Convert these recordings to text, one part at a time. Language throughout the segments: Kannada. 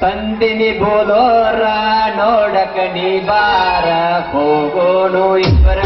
ತಂದಿನಿ ಬೋಲೋರ ನೋಡಕ ನೀ ಬಾರ ಹೋಗೋನು ಇಬ್ಬರ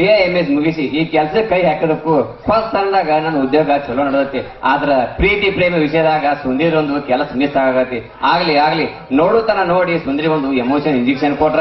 ಬಿ ಎ ಎಸ್ ಮುಗಿಸಿ ಈ ಕೆಲಸ ಕೈ ಹಾಕೋದಕ್ಕೂ ಫಸ್ಟ್ ಅಂದಾಗ ನನ್ನ ಉದ್ಯೋಗ ಚಲೋ ನಡೆದತಿ. ಆದ್ರ ಪ್ರೀತಿ, ಪ್ರೇಮ ವಿಷಯದಾಗ ಸುಂದರಿ ಒಂದು ಕೆಲಸ ಮಿಸ್ ಆಗತಿ ಆಗ್ಲಿ ಆಗ್ಲಿ, ನೋಡುತನ ನೋಡಿ ಸುಂದರಿ ಒಂದು ಎಮೋಷನ್ ಇಂಜೆಕ್ಷನ್ ಕೊಟ್ರ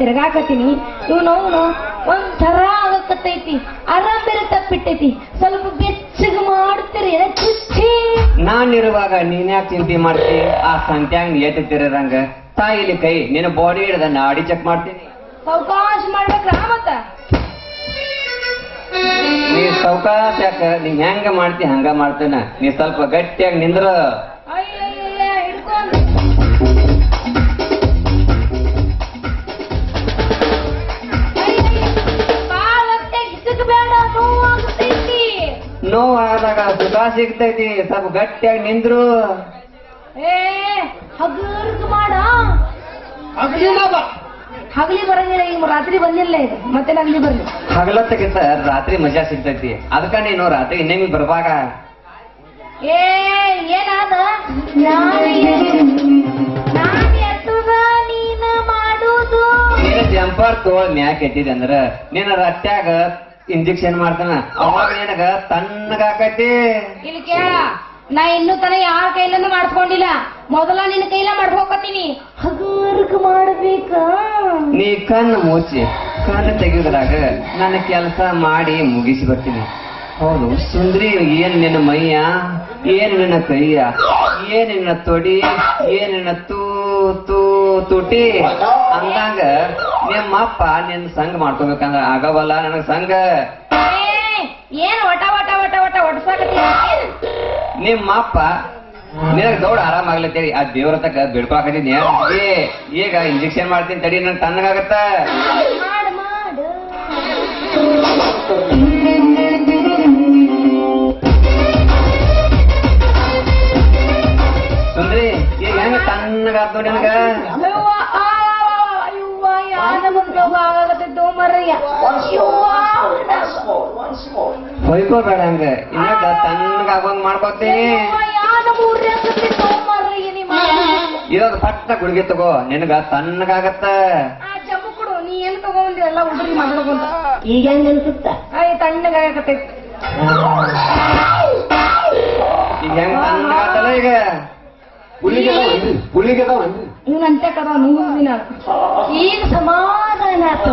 ತಿರ್ಗಾಕತ್ತೀನಿ. ಇವನು ಅವನು ಒಂದ್ ಥರ ಆಗಕತ್ತೈತಿ. ಆರಾಮ್ ಬೇರೆ ತಪ್ಪಿಟ್ಟೈತಿ. ಸ್ವಲ್ಪ ಬೆಚ್ಚಗ ಮಾಡ್ತೀರಿ ಚುಚ್ಚಿ. ನಾನಿರುವಾಗ ನೀನ್ ಯಾಕೆ ಚಿಂತೆ ಮಾಡ್ತಿ? ಆ ಸಂತ್ಯಾಂಗ್ ಏತಿರಂಗ ತಾಯಿಲಿ ಕೈ ನಿನ್ನ ಬಾಡಿ ಹಿಡ್ದ ನಾಡಿ ಚೆಕ್ ಮಾಡ್ತೀನಿ. ಸಾವಕಾಶ ಮಾಡ್ಬೇಕ್ರ ಮತ್ತ? ನೀ ಸೌಕಾಶ ಯಾಕ? ನೀ ಹೆಂಗ ಮಾಡ್ತಿ ಹಂಗ ಮಾಡ್ತೇನ. ನೀ ಸ್ವಲ್ಪ ಗಟ್ಟಿಯಾಗಿ ನಿಂದ್ರ. ನೋವು ಆದಾಗ ಸುಖ ಸಿಗ್ತೈತಿ ಸ್ವಲ್ಪ ಗಟ್ಟಿಯಾಗಿ ನಿಂದ್ರು. ಏ ಹಗರ್ಗ್ ಮಾಡ. ಹಗಲಿ ಬರಂಗಿಲ್ಲ ಈಗ ರಾತ್ರಿ ಬಂದಿಲ್ಲ ಇದು. ಮತ್ತೆ ನಗಲಿ ಬರ್ಲಿ. ಹಗಲತ್ತಕ್ಕಿಂತ ರಾತ್ರಿ ಮಜಾ ಸಿಗ್ತೈತಿ. ಅದಕ್ಕ ನೀನು ರಾತ್ರಿ ಇನ್ನೇಮಿ ಬರ್ಬಾಗ? ಏ ಏನಾದ? ಜಂಪರ್ ತೋಳ್ ಮ್ಯಾಕ್ ಎಟ್ಟಿದೆ ಅಂದ್ರ ನಿನ್ನ ರಟ್ಟ್ಯಾಗ ಇಂಜೆಕ್ಷನ್ ಮಾಡ್ತಾನ. ಅವಾಗ ನಿನಗ ತಣ್ಣಗಾಕೈತಿ ಇಲ್ಲಿ ಕೇಳ ನಾ ಇನ್ನೂ ತನ ಯಾರ ಕೈಲನ್ನು ಮಾಡಿಸ್ಕೊಂಡಿಲ್ಲ. ಮೊದಲ ನಿನ್ನ ಕೈಲ ಮಾಡ್ಕೋಕತ್ತೀನಿ ಹಗರ್ಗ್ ಮಾಡ್ಬೇಕ? ನೀ ಕಣ್ಣು ಮುಚ್ಚಿ ಕಣ್ಣು ತೆಗೆದ್ರಾಗ ನನ್ನ ಕೆಲಸ ಮಾಡಿ ಮುಗಿಸಿ ಬರ್ತೀನಿ ಹೌದು ಸುಂದ್ರಿ ಏನ್ ನಿನ್ನ ಮೈಯ ಏನ್ ನಿನ್ನ ಕೈಯ ಏನ್ ನಿನ್ನ ತೊಡಿ ಏನ್ ನಿನ್ನ ತೂ ತೂ ತುಟಿ. ಅಂದಂಗ ನಿಮ್ಮ ಅಪ್ಪ ನಿನ್ನ ಸಂಘ ಮಾಡ್ಕೊಬೇಕಂದ್ರೆ ಆಗವಲ್ಲ ನನಗ್ ಸಂಘ. ಏನ್ ಒಟ ಒಟ ಒಟ ಒಟ ಒಡ್ಸಾಕತ್ತಿ? ನಿಮ್ಮ ಅಪ್ಪ ನಿನಗ್ ದೌಡ್ ಆರಾಮಾಗ್ಲತ್ತೇರಿ ಆ ದೇವ್ರ ತಕ ಬಿಡ್ಕೊಳಕತ್ತೀನಿ ಈಗ ಇಂಜೆಕ್ಷನ್ ಮಾಡ್ತೀನಿ ತಡಿ ನನ್ ತಣ್ಣಗಾಗತ್ತ. ಮಾಡು ಮಾಡು. ಸುಂದ್ರಿ ಈಗ ಹೆಂಗ ತಣ್ಣಗಾತ್ ನಿನಗ? ಹೊಯ್ಕೋಬೇಡ ಹಂಗ ಇಲ್ಲ ತಣ್ಣಗ ಆಗೋಂಗ್ ಮಾಡ್ಕೋತೀನಿ? ಇವಾಗ ಪಟ್ಟ ಗುಳಿಗೆ ತಗೋ. ನಿನಗ ತಣ್ಣಗಾಗತ್ತ ಆ ಜಮ್ಮು ಕೊಡು. ನೀ ಏನ್ ತಗೊಂಡಿ ಎಲ್ಲ ಉಡ್ರಿ ಮಾಡ್ಕೊಂತ ಈಗ ಹೆಂಗ ಅನ್ಸುತ್ತ? ತಣ್ಣಗಾಗತ್ತೈತಿ ಈಗ ಹೆಂಗ್ ತಣ್ಣಗಾತಲ್ಲ ಈಗ? ಗುಳಿಗೆ ಗುಳಿಗೆ ಇವ್ನ ಅಂತೆ ಕದ ನೂರಿನ ಈಗ ಸಮಾಧಾನ ಆತು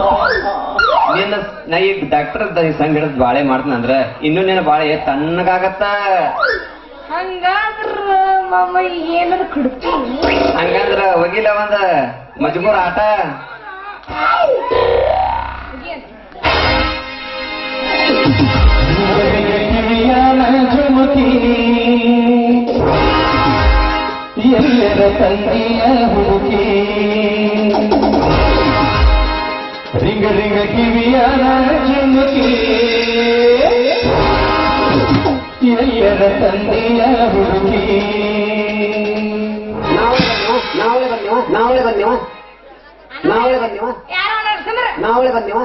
ನಿನ್ನ ನಾ ಈಗ ಡಾಕ್ಟರ್ ಸಂಘ ಹಿಡಿದ್ ಬಾಳೆ ಮಾಡ್ತೀನಂದ್ರ ಇನ್ನು ನಿನ್ನ ಬಾಳೆ ತಣ್ಣಗಾಗತ್ತ. ಹಂಗಾದ್ರ ಮಾಮ ಏನಾದ್ರು ಕಡ್ತೀನಿ ಹಂಗಂದ್ರ ಹೋಗಿಲ್ಲ ಒಂದ ಮಜಬೂರ್ ಆಟ. ಎಲ್ಲರ ತಂದೆಯ ಹುಡುಕಿ ರಿಂಗ ರಿಂಗ ಕಿವಿಯ ಜುಮುಕಿ ಎಲ್ಲರ ತಂದೆಯ ಹುಡುಕಿ ನಾವಳೆ ಬಂದೇವ ನಾವಳೆ ಬಂದೇವ ನಾವಳೆ ಬಂದೇವ ಯಾರೋ ನಡ್ಸಂದ್ರ ನಾವಳೆ ಬಂದೇವ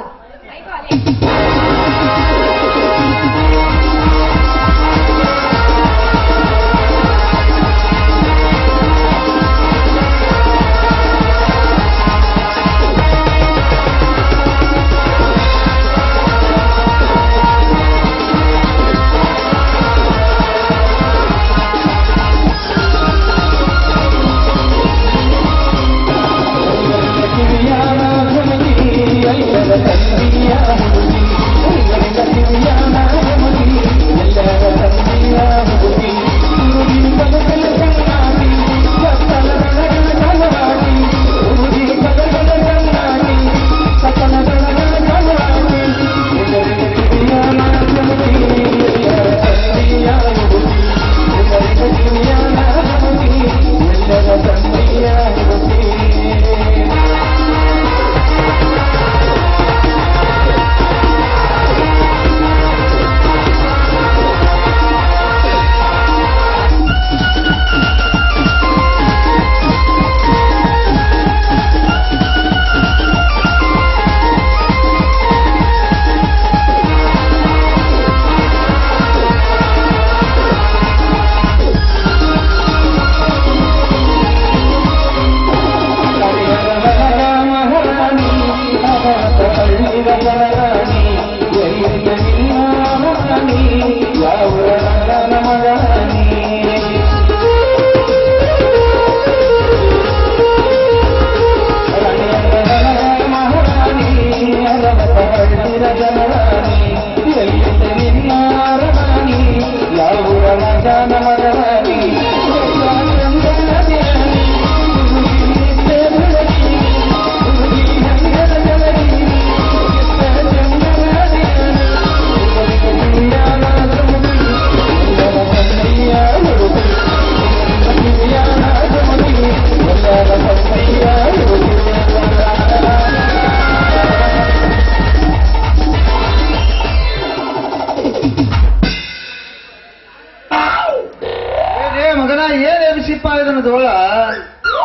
ಎಬ್ಸಿಪ್ಪ ಇದನ್ನ ದೋಳ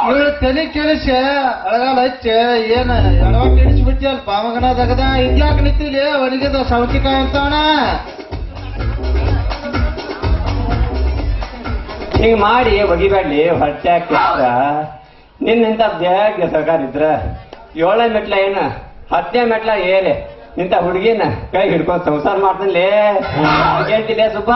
ಇವಳು ತಲೆ ಕೆಡಿಸಿ ಅಳಗಾಲ ಹಚ್ಚಿ ಏನ ಎಡವಟ್ಟು ಇಡಿಸ್ಬಿಟ್ಟಿಯಲ್ಪ ಮಗನ ದಗದ. ಇದ್ಯಾಕ ನಿಂತಿಲಿ ಅವನಿಗೆ ಸೌತಿಕಾಯಿ ಅಂತವಣ ಹಿಂಗ್ ಮಾಡಿ ಒಗಿಬ್ಯಾಡ್ಲಿ ಹೊಟ್ಟೆ ಕೆಲಸ ನಿನ್ನಿಂತ ಬೇಗ ಸರ್ಕಾರ ಇದ್ರ ಏಳನೇ ಮೆಟ್ಲ ಏನ? ಹತ್ತನೇ ಮೆಟ್ಲ ಏಲೆ ನಿಂತ ಹುಡುಗಿನ ಕೈ ಹಿಡ್ಕೊಂಡ್ ಸಂಸಾರ ಮಾಡ್ತನ್ಲೇ ಸುಬ್ಬ?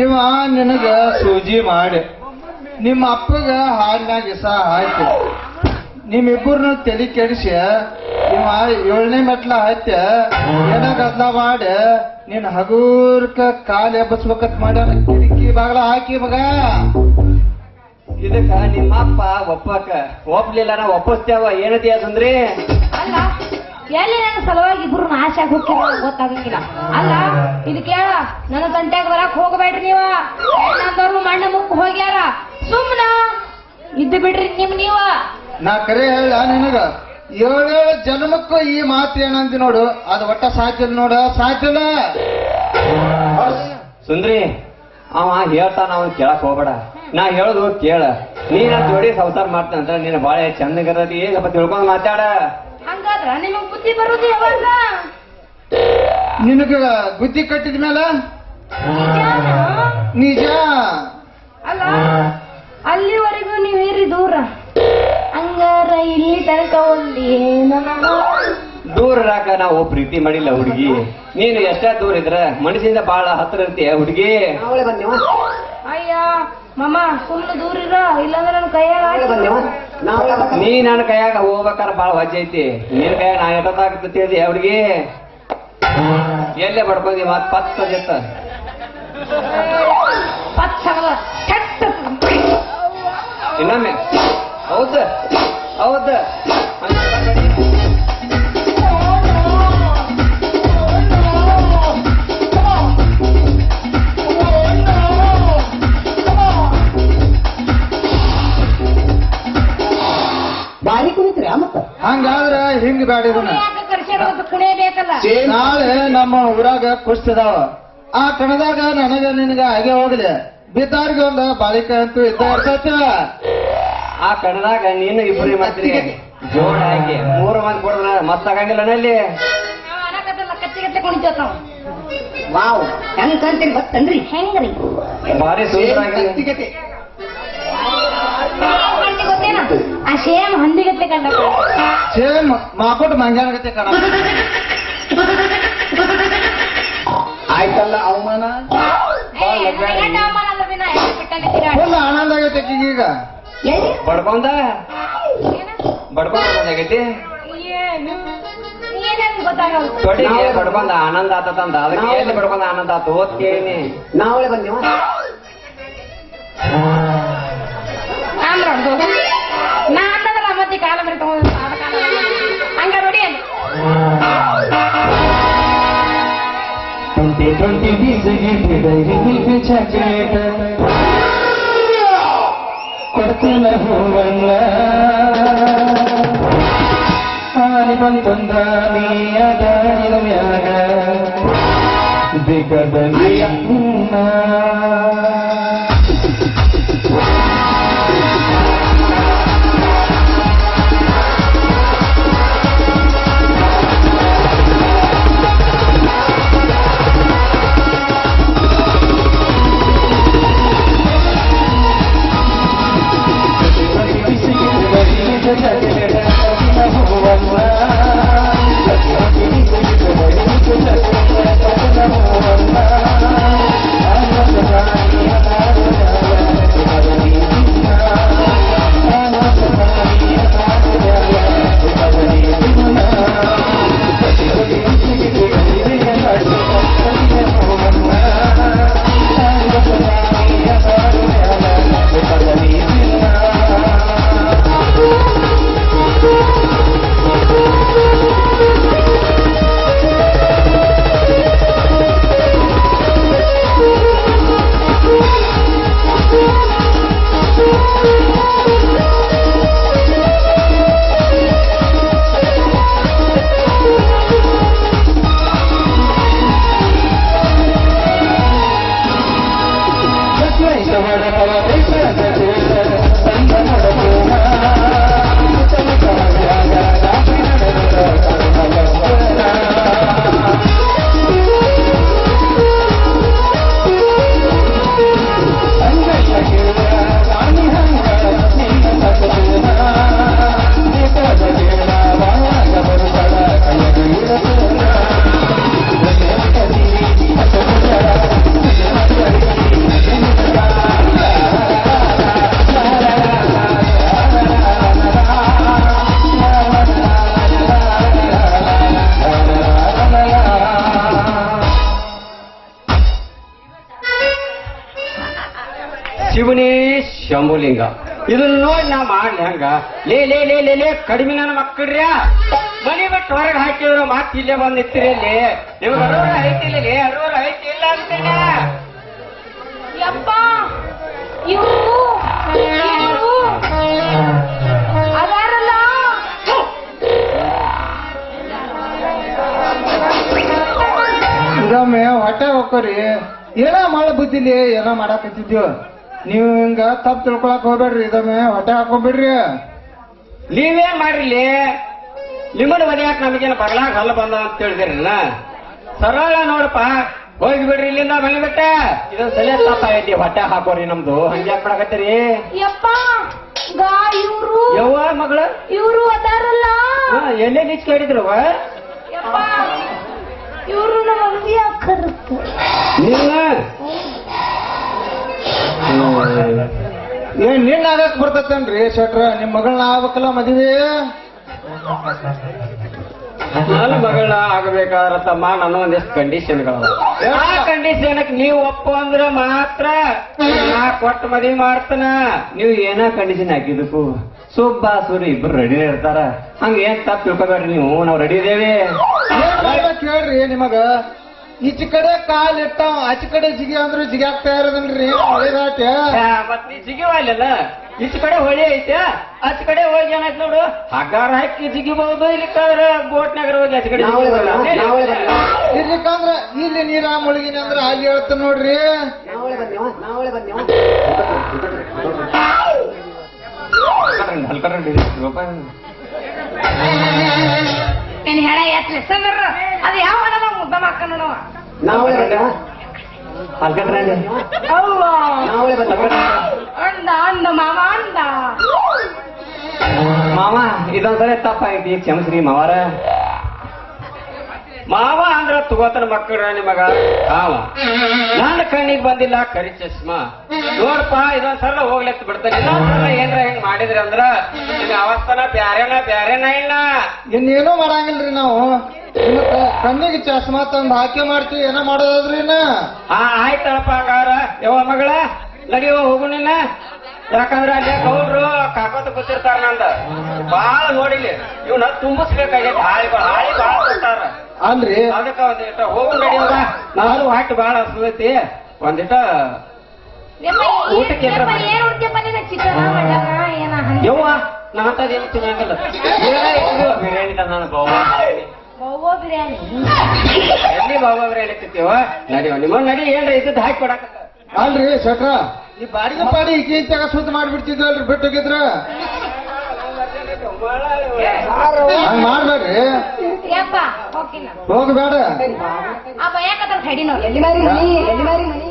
ಇವ ನಿನಗ ಸೂಜಿ ಮಾಡಿ. ನಿಮ್ಮ ಅಪ್ಪಗ ಹಾಲಿನಾಗ ಇಸ ಹಾಕಿ ನಿಮ್ಮಿಬ್ಬರನ್ನ ತಲೆ ಕೆಡಿಸಿ ನಿಮ್ಮ ಏಳನೇ ಮೆಟ್ಲ ಹತ್ತಿ ಏನ ಗದ್ಲ ಮಾಡಿ ನಿನ್ನ ಹಗೂರ್ಕ ಕಾಲ ಎಬ್ಬಸ್ಬೇಕತ್ ಮಾಡ್ಯಾನ. ಕಿಟಕಿ ಬಾಗ್ಲ ಹಾಕಿ ಮಗ. ಇದಕ್ಕ ನಿಮ್ಮ ಅಪ್ಪ ಒಪ್ಪಕ. ಒಪ್ಲಿಲ್ಲ ನಾ ಒಪ್ಪಿಸ್ತೇವ. ಏನತಿ ಅಂತಂದ್ರಿ? ಅಲ್ಲ ಎಲ್ಲಿ ನನ್ನ ಸಲುವಾಗಿ ಇಬ್ರು ಆಗಿ ಹೋಗ್ಯಾರ ಗೊತ್ತಾಗಂಗಿಲ್ಲ ಅಲ್ಲ ಇದು ಕೇಳ ನನ್ನ ತಂಟ್ಯಾಗ ಬರಕ್ ಹೋಗಬೇಡ್ರಿ ನೀವ. ಹೆಣ್ಣಂದವ್ರು ಮಣ್ಣ ಮುಕ್ ಹೋಗ್ಯಾರ ಸುಮ್ನ ಇದ್ದು ಬಿಡ್ರಿ ನಿಮ್ ನೀವ. ನಾ ಕರೆ ಹೇಳ ನಿನಗ. ಏಳೇಳು ಜನ್ಮಕ್ಕೂ ಈ ಮಾತು ಏನಂದಿ ನೋಡು. ಅದು ಒಟ್ಟ ಸಾಧ್ಯ ನೋಡ. ಸಾಧ್ಯ ಸುಂದ್ರಿ ಅವ ಹೇಳ್ತಾನ ಅವನ್ ಕೇಳಕ್ ಹೋಗ್ಬೇಡ. ನಾ ಹೇಳುದು ಕೇಳ. ನೀನ ಜೋಡಿ ಸಂಸಾರ ಮಾಡ್ತಾನ ಅಂತ ನೀನು ಬಾಳೆ ಚಂದಗರದಿ ಏನಪ್ಪ ತಿಳ್ಕೊಂಡು ಮಾತಾಡ. ಹಂಗಾದ್ರ ನಿಮಗ್ ಬುದ್ಧಿ ಬರೋದು ಯಾವಾಗ? ನಿನಗ ಬುದ್ಧಿ ಕಟ್ಟಿದ ಮೇಲೆ ನಿಜ? ಅಲ್ಲ ಅಲ್ಲಿವರೆಗೂ ನೀವೇರಿ ದೂರ. ಹಂಗಾರ ಇಲ್ಲಿ ತನಕ ಒಂದು ಏನೋ ದೂರ ರಾಕ ನಾವು ಪ್ರೀತಿ ಮಾಡಿಲ್ಲ ಹುಡುಗಿ. ನೀನು ಎಷ್ಟೇ ದೂರ ಇದ್ರ ಮನಸ್ಸಿಂದ ಬಹಳ ಹತ್ರ ಇರ್ತೀಯ ಹುಡುಗಿ ಅಯ್ಯ ಮಮ್ಮ ಸುಮ್ಮನೆ ದೂರ ಇರ ಇಲ್ಲಾಂದ್ರೆ ನನ್ನ ಕೈಯಾಗ ನೀ ನನ್ನ ಕೈಯಾಗ ಹೋಗ್ಬೇಕಾರ ಬಹಳ ವಜ್ಜೆ ಐತಿ. ನಿನ್ ಕೈಯಾಗ ನಾ ಎಷ್ಟೊತ್ತಾಗ್ತತಿ ಹುಡುಗಿ? ಎಲ್ಲೇ ಮಾಡ್ಕೊಂಡಿ ಮಾತು ಪತ್ ಜೊತ್ತ ಪಚ್ಚಗದ ಕೆಟ್ಟ ಇನ್ನೊಮ್ಮೆ. ಹೌದ ಹೌದ. ಬಾರಿ ಕುಣಿತ್ರಿ ಮತ್ತ? ಹಂಗಾದ್ರ ಹಿಂಗ್ ಬ್ಯಾಡ ಇದನ್ನ ಯಾಕೆ ಕರ್ಸ್ಯಾರ ಕುಣೇ ಬೇಕಲ್ಲ ನಾಳೆ ನಮ್ಮ ಊರಾಗ ಕುಸ್ತಿದಾವ. ಆ ಕಣದಾಗ ನನಗ ನಿನಗ ಹಾಗೆ ಹೋಗ್ಲಿ ಬಿದ್ದಾರ್ಗೆ ಒಂದು ಬಾಲಿಕ ಅಂತೂ ಇದ್ದ ಇರ್ತೈತಿ ಆ ಕಣದಾಗ ನೀನು ಇಬ್ಬರಿ ಮಾಡ್ತೀರಿ ಜೋಡ ಹಾಕಿ. ಮೂರು ಮಂದಿ ಕೊಡದ ಮತ್ತಾಗಂಗಿಲ್ಲ ನಲ್ಲಿ. ವಾವ್. ಹೆಂಗ್ ಕಂತೀನಿ ಗೊತ್ತನ್ರಿ? ಹೆಂಗ್ರಿ? ಬಾರಿ ಸುಂದರ ಆ ಸೇಮ್ ಹಂದಿಗತ್ತೆ ಕಂಡ ಸೇಮ್ ಮಾಕೋಟ್ ಮಂಗ್ಯಾನಗತ್ತೆ ಕಣ ಆಯ್ತಲ್ಲ ಅವಮಾನ? ಫುಲ್ ಆನಂದ ಆಗೈತೆ ಆಕಿಗ್ ಈಗ ಎಲ್ಲಿ? ಬಡ್ಕೊಂಡ ಆಗೈತಿ? ಬಡ್ಕೊಂಡ ಆನಂದ ಆತಂದ ಅದಕ್ಕೆ ಎಲ್ಲಿ ಬಡ್ಕೊಂಡ ಆನಂದ ಆತು? ಕೇಳಿನಿ ನಾವಳೆ ಬಂದೇವ? ಟ್ವೆಂಟಿ ಬೀಸಿಗೆ ಮಿಲ್ಕ್ ಚಾಕ್ಲೇಟ್ ಕೊಡ್ತಿಲ್ಲ ಹೂವನ್ನ ಹಾನಿ ಬಂತಂದ್ರ ನೀ ಅದಾಡಿದ ಮ್ಯಾಗ ದಿಗದಲ್ಲಿ vai dar para ಶಿವಲಿಂಗ ಇದನ್ನ ನೋಡಿ ನಾ ಮಾಡಿ ಹಂಗ. ಲೇ ಲೇ ಲೇ ಲೇ ಲೇ ಕಡಿಮೆ ನನ್ನ ಮಕ್ಕಳ್ರ್ಯಾ ಮನೆ ಬಿಟ್ಟು ಹೊರಗೆ ಹಾಕಿದ್ರು ಮಾತು ಇಲ್ಲೇ ಬಂದು ನಿಂತಿರಿ ಅಲ್ಲಿ. ನಿಮ್ಗೆ ಅರೋರ ಐತಿ ಇಲ್ಲ ಲೇ ಅರೋರ ಐತಿ ಇಲ್ಲ ಅಂತೇಳ ಹೊಟ್ಟೆ ಹೋಗ್ಕೋರಿ ಏನ ಮಾಡೋ ಬುದ್ಧಿಲಿ? ಏನೋ ಮಾಡಾಕತ್ತಿದ್ಯೋ? ನೀವು ಹಿಂಗ ತಪ್ಪು ತಿಳ್ಕೊಳಕ್ ಹೋಗ್ಬೇಡ್ರಿ ಇದೊಮ್ಮೆ ಹೊಟ್ಟೆ ಹಾಕೊಂಡ್ಬಿಡ್ರಿ ನೀವೇನ್ ಮಾಡಿರ್ಲಿ ನಿಮ್ಮನ್ನ ಮನೆಯಾಕ ನಮಗೇನು ಬಗಲಾಗ ಹಲ್ಲ ಬಂದ ಅಂತ ತಿಳಿದಿರಲ್ಲ. ಸರಳ ನೋಡಪ್ಪ ಹೋಗಿ ಬಿಡ್ರಿ ಇಲ್ಲಿಂದ ಮನೆ ಬಿಟ್ಟೆ. ಇದು ಸಲೇ ತಪ್ಪ ಐತಿ ಹೊಟ್ಟೆ ಹಾಕೋರಿ ನಮ್ದು. ಹಂಗೆ ಮಾಡಕತ್ತೀರಿ ಯಪ್ಪ ಗಾ ಇವ್ರು. ಯವ್ವ ಮಗಳ? ಇವ್ರು ಅದಾರಲ್ಲ. ಎಲ್ಲೇ ನಿಚ್ ಕೇಳಿದ್ರವ ಯಪ್ಪ ಇವ್ರು ನಮ್ಮ ಮದ್ವೆ ಆಕರತ್ತ ನೀವ? ಏನ್ ನಿನ್ನ ಆಗಕ್ ಬರ್ತತೇನ್ರಿ ಶೆಟ್ರ? ನಿಮ್ ಮಗಳನ್ನ ಆಗ್ಬೇಕಲ್ಲ ಮದುವೆ? ನನ್ನ ಮಗಳ ಆಗ್ಬೇಕಾದ್ರ ತಮ್ಮ ನನ್ನ ಒಂದಿಷ್ಟು ಕಂಡೀಷನ್ಗಳು ಆ ಕಂಡೀಷನ್ ನೀವು ಒಪ್ಪ ಅಂದ್ರ ಮಾತ್ರ ನಾ ಕೊಟ್ಟು ಮದುವೆ ಮಾಡ್ತಾನ. ನೀವು ಏನ ಕಂಡೀಷನ್ ಹಾಕಿದಕ್ಕೂ ಸುಬ್ಬ ಸೂರಿ ಇಬ್ರು ರೆಡಿ ಇರ್ತಾರ. ಹಂಗ ಏನ್ ತಪ್ಪು ತಿಳ್ಕೊಬೇಡ್ರಿ ನೀವು ನಾವು ರೆಡಿ ಇದೇವಿ. ಕೇಳ್ರಿ ಹೇಳ್ರಿ ನಿಮಗ? ಈಚ ಕಡೆ ಕಾಲ್ ಇಟ್ಟಾವ ಆಚ ಕಡೆ ಜಿಗಿ ಅಂದ್ರೆ ಜಿಗಾಕ್ತಾ ಇರೋದಲ್ರಿ ಒಳ್ಳೇದಾಟ ಮತ್ ನೀ ಜಿಗಿವಲ್ಲ ಈಚ ಕಡೆ ಹೊಳಿ ಐತೆ ಆಚ ಕಡೆ ಹೋಗಿ ಏನಾಯ್ತು ನೋಡು? ಹಗಾರ ಹಾಕಿ ಜಿಗಿಬಹುದು ಇಲ್ಲಿಕ್ಕಾದ್ರ ಬೋಟ್ನಾಗರ ಹೋಗಿ ಆಚ ಕಡೆ ಇರ್ಲಿಕ್ಕಂದ್ರ ಇಲ್ಲಿ ನೀರ ಮುಳುಗಿನ ಅಂದ್ರೆ ಅಲ್ಲಿ ಹೇಳ್ತ ನೋಡ್ರಿ. ಹಲ್ಕಡ್ರಿ. ಹೇಳ ಎತ್ಲೆ ಅದು ಯಾವ ಹಣ ಮುದ್ದ ಅಂದ ಅಂದ ಮಾವ ಅಂದ. ಮಾವ ಇದೊಂದ್ಸರಿ ತಪ್ಪಾಯ್ತಿ. ಕ್ಷಮಿಸ್ರಿ ಮಾವಾರ. ಮಾವ ಅಂದ್ರ ತಗೋತನ ಮಕ್ಕಳ ನಿಮಗ? ಕಾವ ನನ್ನ ಕಣ್ಣಿಗೆ ಬಂದಿಲ್ಲ ಕರಿ ಚಶ್ಮಾ ನೋಡಪ್ಪ ಇದೊಂದ್ಸಲ ಹೋಗ್ಲೆತ್ ಬಿಡ್ತಾನೆ. ಇನ್ನೊಂದ್ಸಲ ಏನ್ರ ಹೆಂಗ್ ಮಾಡಿದ್ರಿ ಅಂದ್ರ ನಿಮ್ಗೆ ಅವಸ್ಥನ ಬ್ಯಾರೇನ ಬ್ಯಾರೇನ ಇಲ್ಲ. ಇನ್ನೇನು ಮಾಡಂಗಿಲ್ರಿ ನಾವು. ಕಣ್ಣಿಗೆ ಚಸ್ಮಾ ತಂದ್ ಹಾಕಿ ಮಾಡ್ತೀವಿ ಏನೋ ಮಾಡೋದ್ರಿ ಇನ್ನ? ಆ ಆಯ್ತಳಪ್ಪ ಹಂಗಾರ ಯವ್ವ ಮಗಳ ನಡಿಯೋ ಹೋಗು ನಿನ್ನ. ಯಾಕಂದ್ರ ಅಲ್ಲಿ ಗೌಡ್ರು ಕಾಕೋತ ಕೂತಿರ್ತಾರ ನಂದ. ಬಾಳ ನೋಡಿಲಿ. ಇವ್ನ ತುಂಬಿಸ್ಬೇಕಾಗೈತೆ. ಹಾಳಿಗಳು ಹಾಳಿ ಬಾಳ ಕೊಟ್ಟಾರ ಅಲ್ರಿ? ಅದಕ್ಕ ಒಂದಿಟ ಹೋಗಿ ನಡಿಯೋದ ನಾನು ಹಾಕಿ ಬಾಳ ಹಸ್ತೈತಿ ಒಂದಿಟ ಊಟಕ್ಕೆ ಏನ್ರ ಮಾಡಿ. ಯವ್ವ ನಾ ತಿನ್ನಂಗಿಲ್ಲ ಏನ ಇದು ಬಿರಿಯಾನಿ ತಂದಾನ ಬಾವ ಬಿರಿಯಾನಿ? ಎಲ್ಲಿ ಬಾಬಾ ಬಿರಿಯಾನಿ ತಿಂತೀವ ನಡಿವ ನಿಮ್ಮ ನಡಿ ಏನ್ರ ಇದ್ದದ್ದು ಹಾಕಿ ಕೊಡಕ. ಅಲ್ರಿ ಶಟ್ರ. ಈ ಬಾಡಿಗೆ ಪಾಡಿ ಈಚೆ ತಗ ಸುತ್ತ ಮಾಡ್ಬಿಡ್ತಿದ್ವಲ್ರಿ ಬಿಟ್ಟೋಗಿದ್ರ ಹಂಗ ಮಾಡ್ಬೇಡ್ರಿ. ಯಪ್ಪ ಹೋಗಿನ ಹೋಗ್ಬೇಡ ಆ ಬಯಕತ್ರ ಸೈಡಿ ನೋಡಿ ಎಲ್ಲಿ ಮಾರಿ ಮನಿ ಎಲ್ಲಿ ಮಾರಿ ಮನಿ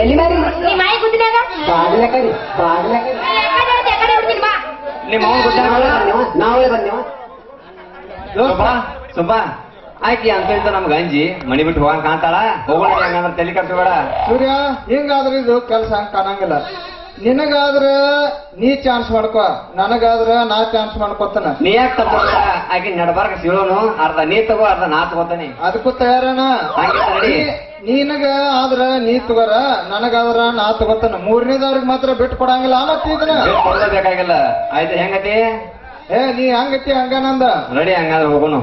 ಎಲ್ಲಿ ಮಾರಿ ಮನಿ ನೀ ಮಾಯಿ ಗುದ್ದಿನಾಗ ಬಾಗಿಲ ಕಡಿ ಬಾಗಿಲ ಕಡಿ. ಎಕಡೆ ಹೊಡ್ತಿ, ಬಾ. ನಿಮ್ಮ ಅವ್ನ ನಾವಳೆ ಬಂದೇವ ನಾವಳೆ ಬಂದೇವ. ಸುಬ್ಬಾ ಸುಬ್ಬಾ ಆಯ್ತಿ ಅಂತ ಹೇಳ್ತಾ ನಮ್ಗೆ ಅಂಜಿ. ಮನಿ ಬಿಟ್ಟು ಹೋಗಂಗ್ ಕಾಣ್ತಾಳ? ಹೋಗೋಣ ಹಂಗಂದ್ರೆ ತಲೆ ಕಟ್ಟಬೇಡ ಸೂರ್ಯ ಹಿಂಗಾದ್ರೆ ಇದು ಕೆಲಸ ಹಂಗ ಕಾಣಂಗಿಲ್ಲ. ನಿನಗಾದ್ರ ನೀ ಚಾನ್ಸ್ ಮಾಡ್ಕೋ. ನನಗಾದ್ರೆ ನಾ ಚಾನ್ಸ್ ಮಾಡ್ಕೊತಾನ. ನೀ ಯಾಕೆ ತಪ್ಪ ಆಕಿ ನಡಬಾರ್ಕ ಸಿಳೋನು ಅರ್ಧ ನೀ ತಗೋ ಅರ್ಧ ನಾ ತಗೋತಾನೆ. ಅದಕ್ಕೂ ತಯಾರನ? ನೀನಗ ಆದ್ರ ನೀ ತಗೋರ ನನಗಾದ್ರ ನಾ ತಗೋತಾನ. ಮೂರನೇದವ್ರಿಗೆ ಮಾತ್ರ ಬಿಟ್ಟು ಕೊಡಂಗಿಲ್ಲ ಮತ್ತೆ ಇದನ್ನ. ಆಯ್ತು ಹೆಂಗತಿ? ಏ ನೀ ಹಂಗತಿ ಹಂಗ ನಂದ ರೆಡಿ ಹಂಗಾದ್ರೆ ಹೋಗೋನು.